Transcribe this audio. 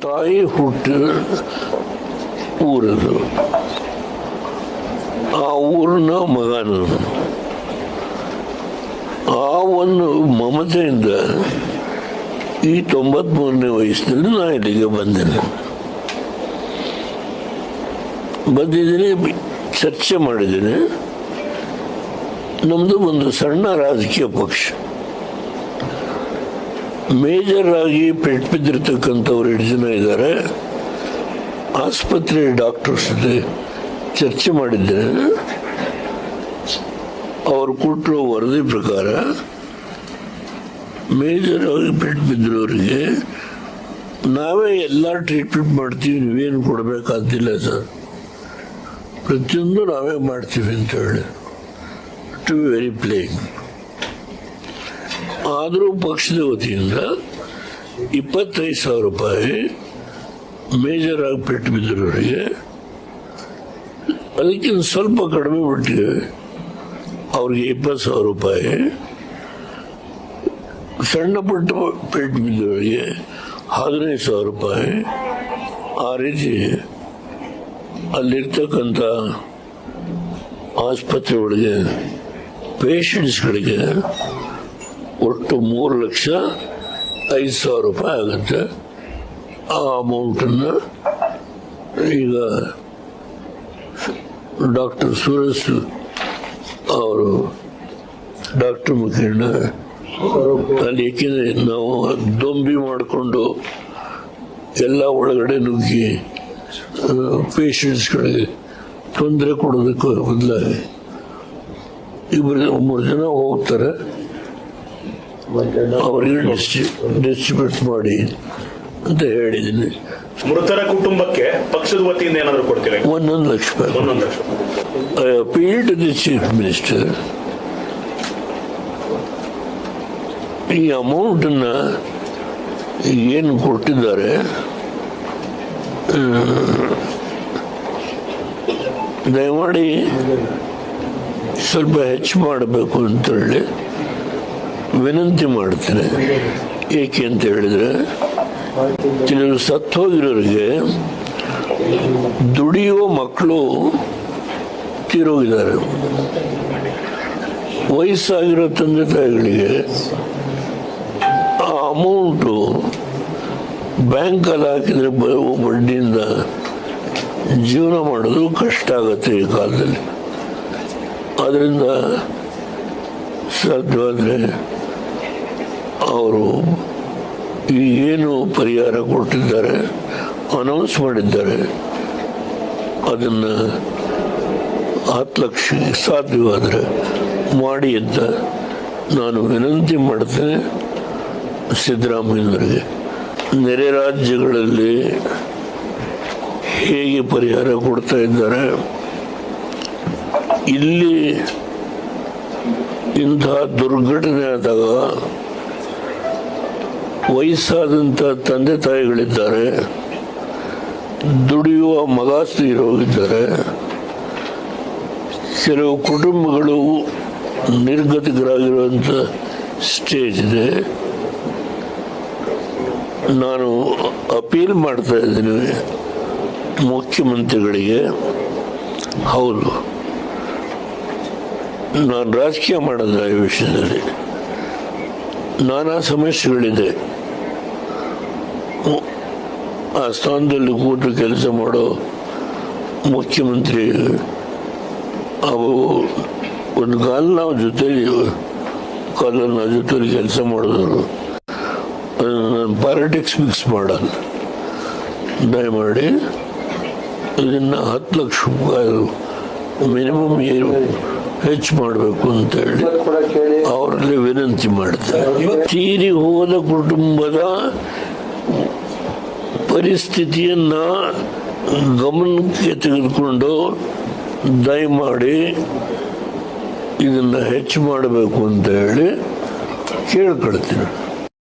ತಾಯಿ ಹುಟ್ಟಿ ಊರದು. ಆ ಊರಿನ ಮಗನು ಆ ಒಂದು ಮಮತೆಯಿಂದ ಈ ತೊಂಬತ್ಮೂರನೇ ವಯಸ್ಸಿನಲ್ಲಿ ನಾ ಇಲ್ಲಿಗೆ ಬಂದಿದ್ದೆ ಬಂದಿದ್ದೀನಿ, ಚರ್ಚೆ ಮಾಡಿದ್ದೀನಿ. ನಮ್ಮದು ಒಂದು ಸಣ್ಣ ರಾಜಕೀಯ ಪಕ್ಷ. ಮೇಜರ್ ಆಗಿ ಪೆಟ್ಟು ಬಿದ್ದಿರ್ತಕ್ಕಂಥವ್ರು ಎರಡು ಜನ ಇದ್ದಾರೆ. ಆಸ್ಪತ್ರೆ ಡಾಕ್ಟರ್ಸ್ ಜೊತೆ ಚರ್ಚೆ ಮಾಡಿದ್ದೇನೆ. ಅವರು ಕೊಟ್ಟಿರೋ ವರದಿ ಪ್ರಕಾರ ಮೇಜರ್ ಆಗಿ ಪೆಟ್ಟು ಬಿದ್ದಿರೋರಿಗೆ ನಾವೇ ಎಲ್ಲ ಟ್ರೀಟ್ಮೆಂಟ್ ಮಾಡ್ತೀವಿ, ನೀವೇನು ಕೊಡಬೇಕಾದಿಲ್ಲ ಸರ್. ಪ್ರತಿಯೊಂದು ನಾವೇ ಮಾಡ್ತೀವಿ ಅಂತ ಹೇಳಿ. ಟು ವೆರಿ ಪ್ಲೇನ್ ಆದರೂ ಪಕ್ಷದ ವತಿಯಿಂದ ಇಪ್ಪತ್ತೈದು ಸಾವಿರ ರೂಪಾಯಿ ಮೇಜರ್ ಆಗಿ ಪೆಟ್ಟು ಬಿದ್ದಿರೋರಿಗೆ ಅದಕ್ಕಿಂತ ಸ್ವಲ್ಪ ಕಡಿಮೆ ಬಿಟ್ಟಿಗೆ ಅವ್ರಿಗೆ ಇಪ್ಪತ್ತು ಸಾವಿರ ರೂಪಾಯಿ ಸಣ್ಣ ಪುಟ್ಟ ಪೆಟ್ಟು ಬಿದ್ದವರಿಗೆ ಹದಿನೈದು ಸಾವಿರ ರೂಪಾಯಿ ಆ ರೀತಿ ಅಲ್ಲಿರ್ತಕ್ಕಂಥ ಆಸ್ಪತ್ರೆ ಒಳಗೆ ಪೇಷಂಟ್ಸ್ಗಳಿಗೆ ಒಟ್ಟು ಮೂರು ಲಕ್ಷ ಐದು ಸಾವಿರ ರೂಪಾಯಿ ಆಗುತ್ತೆ. ಆ ಅಮೌಂಟನ್ನು ಈಗ ಡಾಕ್ಟರ್ ಸುರೇಶ್ ಅವರು, ಡಾಕ್ಟರ್ ಮುಖಂಡ ಅಲ್ಲಿ ಏಕೆಂದರೆ ನಾವು ದೊಂಬಿ ಮಾಡಿಕೊಂಡು ಎಲ್ಲ ಒಳಗಡೆ ನುಗ್ಗಿ ಪೇಷಂಟ್ಸ್ಗಳಿಗೆ ತೊಂದರೆ ಕೊಡೋದಕ್ಕೆ ಬದಲಾಗಿ ಇಬ್ಬರು, ಮೂರು ಜನ ಹೋಗ್ತಾರೆ. ಅವರಿಗೆ ಡಿಸ್ಟ್ರಿ ಡಿಸ್ಟ್ರಿಬ್ಯೂಟ್ ಮಾಡಿ ಅಂತ ಹೇಳಿದೀನಿ ಮೃತರ ಕುಟುಂಬಕ್ಕೆ ಪಕ್ಷದ ವತಿಯಿಂದ ಏನಾದರೂ ಕೊಡ್ತೀರಾ? ಒಂದೊಂದು ಲಕ್ಷ ರೂಪಾಯಿ. Appeal lakh the chief minister ಈ ಅಮೌಂಟನ್ನು ಏನು ಕೊಟ್ಟಿದ್ದಾರೆ? ದಯಮಾಡಿ ಸ್ವಲ್ಪ ಹೆಚ್ಚು ಮಾಡಬೇಕು ಅಂತೇಳಿ. ವಿನಂತಿ ಮಾಡ್ತೇನೆ. ಏಕೆ ಅಂತ ಹೇಳಿದ್ರೆ, ಕೆಲವರು ಸತ್ತು ಹೋಗಿರೋರಿಗೆ ದುಡಿಯುವ ಮಕ್ಕಳು ತೀರೋಗಿದ್ದಾರೆ. ವಯಸ್ಸಾಗಿರೋ ತಂದೆ ತಾಯಿಗಳಿಗೆ ಆ ಅಮೌಂಟು ಬ್ಯಾಂಕಲ್ಲಿ ಹಾಕಿದ್ರೆ ಬಡ್ಡಿಯಿಂದ ಜೀವನ ಮಾಡೋದು ಕಷ್ಟ ಆಗುತ್ತೆ ಈ ಕಾಲದಲ್ಲಿ. ಅದರಿಂದ ಸಾಧ್ಯವಾದರೆ ಅವರು ಏನು ಪರಿಹಾರ ಕೊಟ್ಟಿದ್ದಾರೆ ಅನೌನ್ಸ್ ಮಾಡಿದ್ದಾರೆ, ಅದನ್ನು ಹತ್ತು ಲಕ್ಷ ಸಾಧ್ಯವಾದರೆ ಮಾಡಿ ಅಂತ ನಾನು ವಿನಂತಿ ಮಾಡ್ತೇನೆ ಸಿದ್ದರಾಮಯ್ಯನವರಿಗೆ. ನೆರೆ ರಾಜ್ಯಗಳಲ್ಲಿ ಹೇಗೆ ಪರಿಹಾರ ಕೊಡ್ತಾ ಇದ್ದಾರೆ, ಇಲ್ಲಿ ಇಂತಹ ದುರ್ಘಟನೆ ಆದಾಗ ವಯಸ್ಸಾದಂಥ ತಂದೆ ತಾಯಿಗಳಿದ್ದಾರೆ, ದುಡಿಯುವ ಮಗ ಇದ್ದಾರೆ ಕೆಲವು ಕುಟುಂಬಗಳು ನಿರ್ಗತಿಕರಾಗಿರುವಂಥ ಸ್ಟೇಜ್ ಇದೆ. ನಾನು ಅಪೀಲ್ ಮಾಡ್ತಾ ಇದ್ದೀನಿ ಮುಖ್ಯಮಂತ್ರಿಗಳಿಗೆ. ಹೌದು. ನಾನು ರಾಜಕೀಯ ಮಾಡೋದು ಈ ವಿಷಯದಲ್ಲಿ. ನಾನಾ ಸಮಸ್ಯೆಗಳಿದೆ. ಆ ಸ್ಥಾನದಲ್ಲಿ ಕೂತು ಕೆಲಸ ಮಾಡೋ ಮುಖ್ಯಮಂತ್ರಿ ಅವು ಒಂದು ಕಾಲ ನಾವು ಜೊತೆಲಿ ಕಾಲ ನಾವು ಜೊತೆಲಿ ಕೆಲಸ ಮಾಡಿದ್ರು. ಪಾಲಿಟಿಕ್ಸ್ ಮಿಕ್ಸ್ ಮಾಡಲ್ಲ ದಯಮಾಡಿ ಇದನ್ನು ಹತ್ತು ಲಕ್ಷ ರೂಪಾಯಿ ಮಿನಿಮಮ್ ಏನು ಹೆಚ್ಚು ಮಾಡಬೇಕು ಅಂತೇಳಿ ಅವರಲ್ಲಿ ವಿನಂತಿ ಮಾಡ್ತಾರೆ. ತೀರಿ ಹೋದ ಕುಟುಂಬದ ಪರಿಸ್ಥಿತಿಯನ್ನ ಗಮನಕ್ಕೆ ತೆಗೆದುಕೊಂಡು ದಯಮಾಡಿ ಇದನ್ನ ಹೆಚ್ಚು ಮಾಡಬೇಕು ಅಂತ ಹೇಳಿ ಕೇಳ್ಕೊಳ್ತೀನಿ.